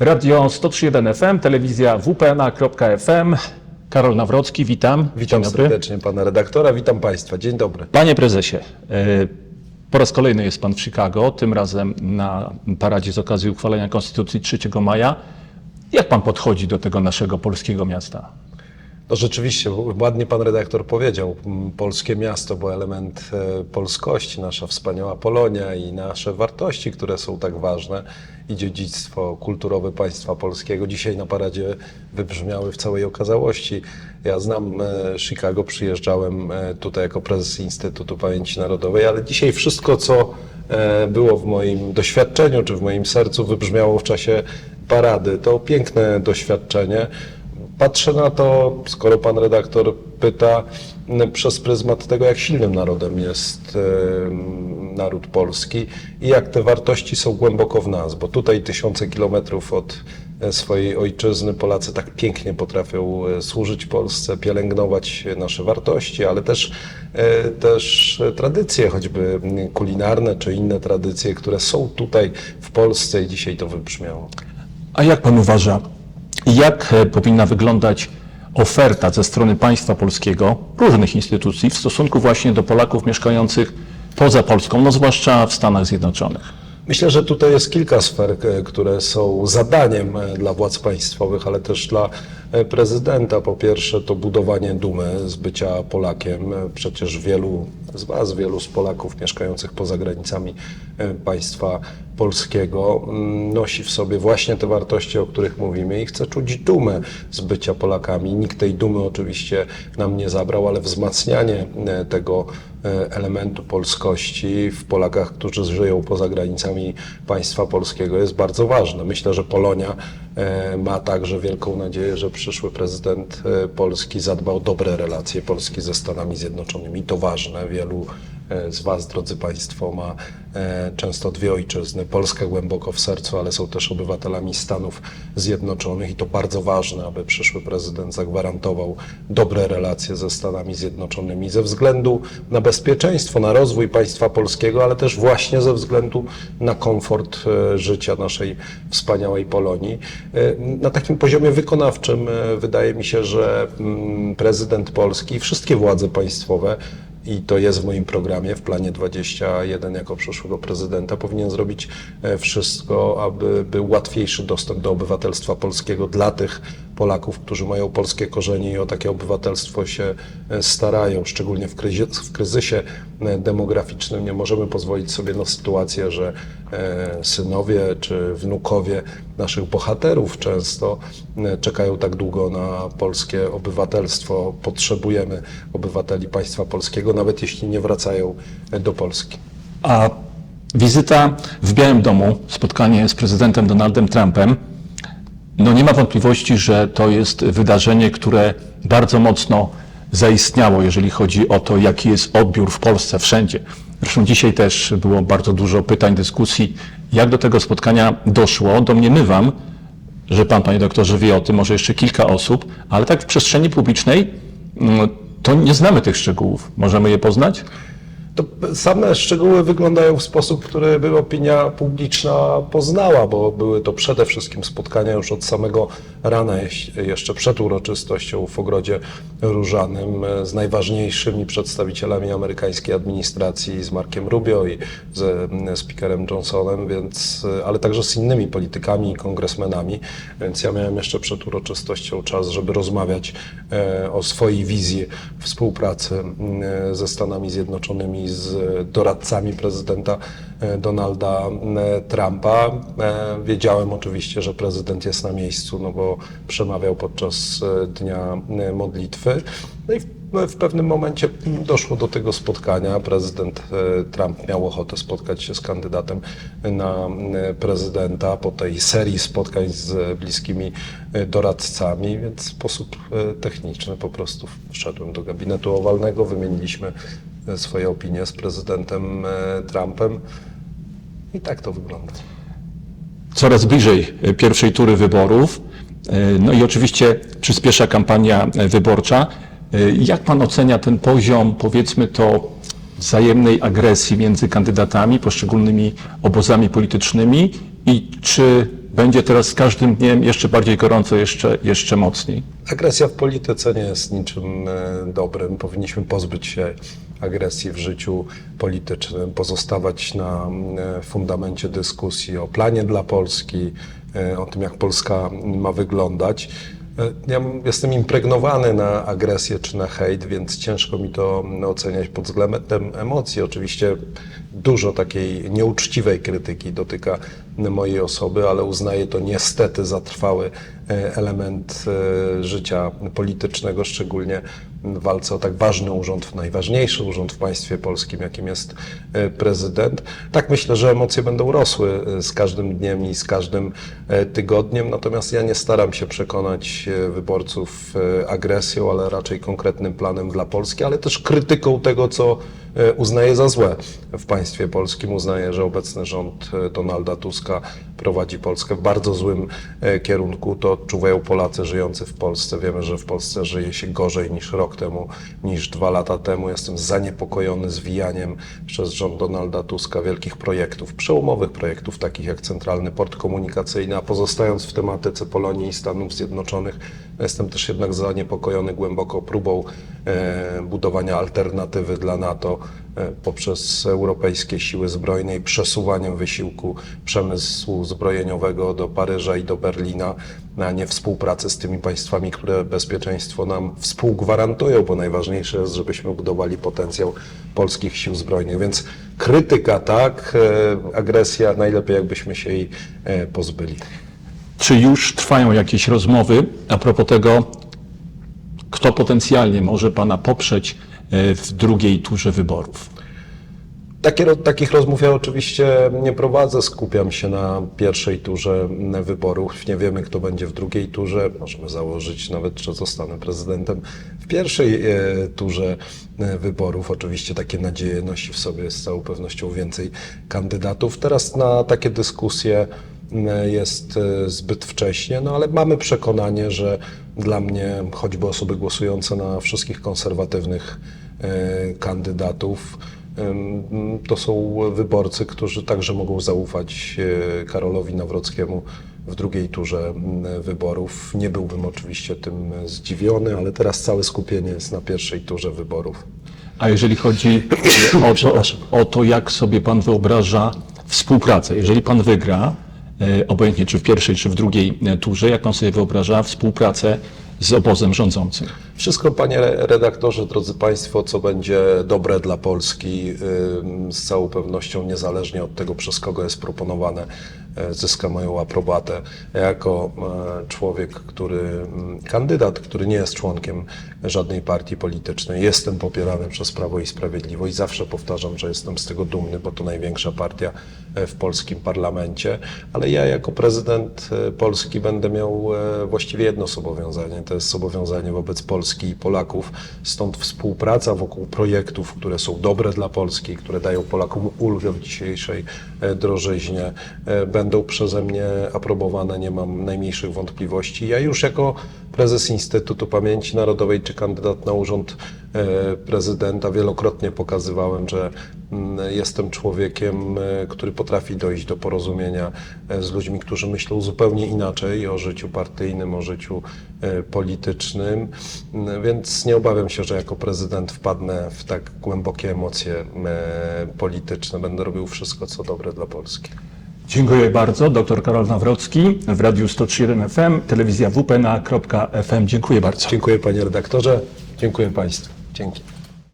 Radio 103.1 FM, telewizja wpna.fm. Karol Nawrocki, witam. Witam Dzień dobry. serdecznie pana redaktora, witam państwa. Dzień dobry. Panie prezesie, e, po raz kolejny jest pan w Chicago, tym razem na paradzie z okazji uchwalenia Konstytucji 3 maja. Jak pan podchodzi do tego naszego polskiego miasta? No rzeczywiście, ładnie pan redaktor powiedział, polskie miasto, bo element e, polskości, nasza wspaniała Polonia i nasze wartości, które są tak ważne i dziedzictwo kulturowe państwa polskiego dzisiaj na paradzie wybrzmiały w całej okazałości. Ja znam e, Chicago, przyjeżdżałem e, tutaj jako prezes Instytutu Pamięci Narodowej, ale dzisiaj wszystko, co było w moim doświadczeniu czy w moim sercu, wybrzmiało w czasie parady. To piękne doświadczenie. Patrzę na to, skoro pan redaktor pyta, przez pryzmat tego, jak silnym narodem jest e, naród polski i jak te wartości są głęboko w nas, bo tutaj tysiące kilometrów od e, swojej ojczyzny Polacy tak pięknie potrafią e, służyć Polsce, pielęgnować nasze wartości, ale też, też tradycje, choćby kulinarne czy inne tradycje, które są tutaj w Polsce i dzisiaj to wybrzmiało. A jak pan uważa, jak e, powinna wyglądać oferta ze strony państwa polskiego, różnych instytucji w stosunku właśnie do Polaków mieszkających poza Polską, no zwłaszcza w Stanach Zjednoczonych? Myślę, że tutaj jest kilka sfer, e, które są zadaniem e, dla władz państwowych, ale też dla prezydenta. Po pierwsze, to budowanie dumy z bycia Polakiem. E, Przecież wielu z Was, wielu z Polaków mieszkających poza granicami e, państwa polskiego mm, nosi w sobie właśnie te wartości, o których mówimy i chce czuć dumę z bycia Polakami. Nikt tej dumy oczywiście nam nie zabrał, ale wzmacnianie e, tego e, elementu polskości w Polakach, którzy żyją poza granicami państwa polskiego jest bardzo ważne. Myślę, że Polonia e, ma także wielką nadzieję, że przyszły prezydent e, Polski zadba o dobre relacje Polski ze Stanami Zjednoczonymi. To ważne. Wielu e, z Was, drodzy Państwo, ma e, często dwie ojczyzny. Polskę głęboko w sercu, ale są też obywatelami Stanów Zjednoczonych i to bardzo ważne, aby przyszły prezydent zagwarantował dobre relacje ze Stanami Zjednoczonymi ze względu na bezpieczeństwo, na rozwój państwa polskiego, ale też właśnie ze względu na komfort e, życia naszej wspaniałej Polonii. E, Na takim poziomie wykonawczym e, wydaje mi się, że mm, prezydent Polski i wszystkie władze państwowe i to jest w moim programie, w planie 21 jako przyszłego prezydenta, powinien zrobić e, wszystko, aby był łatwiejszy dostęp do obywatelstwa polskiego dla tych Polaków, którzy mają polskie korzenie i o takie obywatelstwo się e, starają, szczególnie w, w kryzysie e, demograficznym. Nie możemy pozwolić sobie na sytuację, że e, synowie czy wnukowie naszych bohaterów często czekają tak długo na polskie obywatelstwo. Potrzebujemy obywateli państwa polskiego, nawet jeśli nie wracają do Polski. A wizyta w Białym Domu, spotkanie z prezydentem Donaldem Trumpem, no nie ma wątpliwości, że to jest wydarzenie, które bardzo mocno zaistniało, jeżeli chodzi o to, jaki jest odbiór w Polsce wszędzie. Zresztą dzisiaj też było bardzo dużo pytań, dyskusji, jak do tego spotkania doszło. Domniemywam, że pan, panie doktorze, wie o tym, może jeszcze kilka osób, ale tak w przestrzeni publicznej mm, to nie znamy tych szczegółów. Możemy je poznać? To same szczegóły wyglądają w sposób, który by opinia publiczna poznała, bo były to przede wszystkim spotkania już od samego rana, jeszcze przed uroczystością w Ogrodzie Różanym e, z najważniejszymi przedstawicielami amerykańskiej administracji, z Markiem Rubio i mm, speakerem Johnsonem, więc, e, ale także z innymi politykami i kongresmenami, więc ja miałem jeszcze przed uroczystością czas, żeby rozmawiać e, o swojej wizji współpracy ze Stanami Zjednoczonymi, z doradcami prezydenta e, Donalda e, Trumpa. E, Wiedziałem oczywiście, że prezydent jest na miejscu, no bo przemawiał podczas e, dnia e, modlitwy. No i w, pewnym momencie doszło do tego spotkania. Prezydent e, Trump miał ochotę spotkać się z kandydatem na e, prezydenta po tej serii spotkań z bliskimi e, doradcami, więc w sposób e, techniczny po prostu wszedłem do gabinetu owalnego, wymieniliśmy e, swoje opinie z prezydentem e, Trumpem i tak to wygląda. coraz bliżej e, pierwszej tury wyborów. E, No i oczywiście przyspiesza kampania wyborcza. Jak pan ocenia ten poziom, powiedzmy to, wzajemnej agresji między kandydatami, poszczególnymi obozami politycznymi I czy będzie teraz z każdym dniem jeszcze bardziej gorąco, jeszcze, jeszcze mocniej? Agresja w polityce nie jest niczym dobrym. Powinniśmy pozbyć się agresji w życiu politycznym, pozostawać na e, fundamencie dyskusji o planie dla Polski, e, o tym, jak Polska ma wyglądać. E, Ja jestem impregnowany na agresję czy na hejt, więc ciężko mi to oceniać pod względem emocji. Oczywiście dużo takiej nieuczciwej krytyki dotyka mojej osoby, ale uznaję to niestety za trwały e, element e, życia politycznego, szczególnie w walce o tak ważny urząd, najważniejszy urząd w państwie polskim, jakim jest e, prezydent. Tak myślę, że emocje będą rosły z każdym dniem i z każdym tygodniem, natomiast ja nie staram się przekonać wyborców agresją, ale raczej konkretnym planem dla Polski, ale też krytyką tego, co e, uznaję za złe w państwie polskim. Uznaję, że obecny rząd e, Donalda Tuska prowadzi Polskę w bardzo złym e, kierunku. To odczuwają Polacy żyjący w Polsce. Wiemy, że w Polsce żyje się gorzej niż rok temu, niż dwa lata temu. Jestem zaniepokojony zwijaniem przez rząd Donalda Tuska wielkich projektów, przełomowych projektów, takich jak Centralny Port Komunikacyjny, a pozostając w tematyce Polonii i Stanów Zjednoczonych, jestem też jednak zaniepokojony głęboko próbą e, budowania alternatywy dla NATO poprzez europejskie siły zbrojne i przesuwaniem wysiłku przemysłu zbrojeniowego do Paryża i do Berlina, a nie współpracy z tymi państwami, które bezpieczeństwo nam współgwarantują, bo najważniejsze jest, żebyśmy budowali potencjał polskich sił zbrojnych. Więc krytyka tak, e, agresja najlepiej jakbyśmy się jej e, pozbyli. Czy już trwają jakieś rozmowy a propos tego, kto potencjalnie może pana poprzeć e, w drugiej turze wyborów? Takie, takich rozmów ja oczywiście nie prowadzę. Skupiam się na pierwszej turze wyborów. Nie wiemy, kto będzie w drugiej turze. Możemy założyć nawet, że zostanę prezydentem w pierwszej e, turze e, wyborów. Oczywiście takie nadzieje nosi w sobie z całą pewnością więcej kandydatów. Teraz na takie dyskusje jest e, zbyt wcześnie, no ale mamy przekonanie, że dla mnie choćby osoby głosujące na wszystkich konserwatywnych e, kandydatów, Ym, To są wyborcy, którzy także mogą zaufać e, Karolowi Nawrockiemu w drugiej turze wyborów. Nie byłbym oczywiście tym zdziwiony, ale teraz całe skupienie jest na pierwszej turze wyborów. A jeżeli chodzi o to, o to, jak sobie pan wyobraża współpracę, jeżeli pan wygra, e, obojętnie czy w pierwszej, czy w drugiej e, turze, jak pan sobie wyobraża współpracę z obozem rządzącym? Wszystko, panie redaktorze, drodzy państwo, co będzie dobre dla Polski, z całą pewnością, niezależnie od tego, przez kogo jest proponowane, zyska moją aprobatę. Ja jako e, człowiek, który, mm, kandydat, który nie jest członkiem żadnej partii politycznej, jestem popierany przez Prawo i Sprawiedliwość. Zawsze powtarzam, że jestem z tego dumny, bo to największa partia e, w polskim parlamencie, ale ja jako prezydent e, Polski będę miał e, właściwie jedno zobowiązanie, to jest zobowiązanie wobec Polski i Polaków. Stąd współpraca wokół projektów, które są dobre dla Polski, które dają Polakom ulgę w dzisiejszej e, drożyźnie, e, będą przeze mnie aprobowane, nie mam najmniejszych wątpliwości. Ja już jako prezes Instytutu Pamięci Narodowej czy kandydat na urząd e, prezydenta wielokrotnie pokazywałem, że mm, jestem człowiekiem, e, który potrafi dojść do porozumienia e, z ludźmi, którzy myślą zupełnie inaczej o życiu partyjnym, o życiu politycznym, Mm, więc nie obawiam się, że jako prezydent wpadnę w tak głębokie emocje polityczne. Będę robił wszystko, co dobre dla Polski. Dziękuję bardzo. Dr Karol Nawrocki w Radiu 103.1 FM, telewizja wpna.fm. Dziękuję bardzo. Dziękuję panie redaktorze, dziękuję państwu. Dzięki.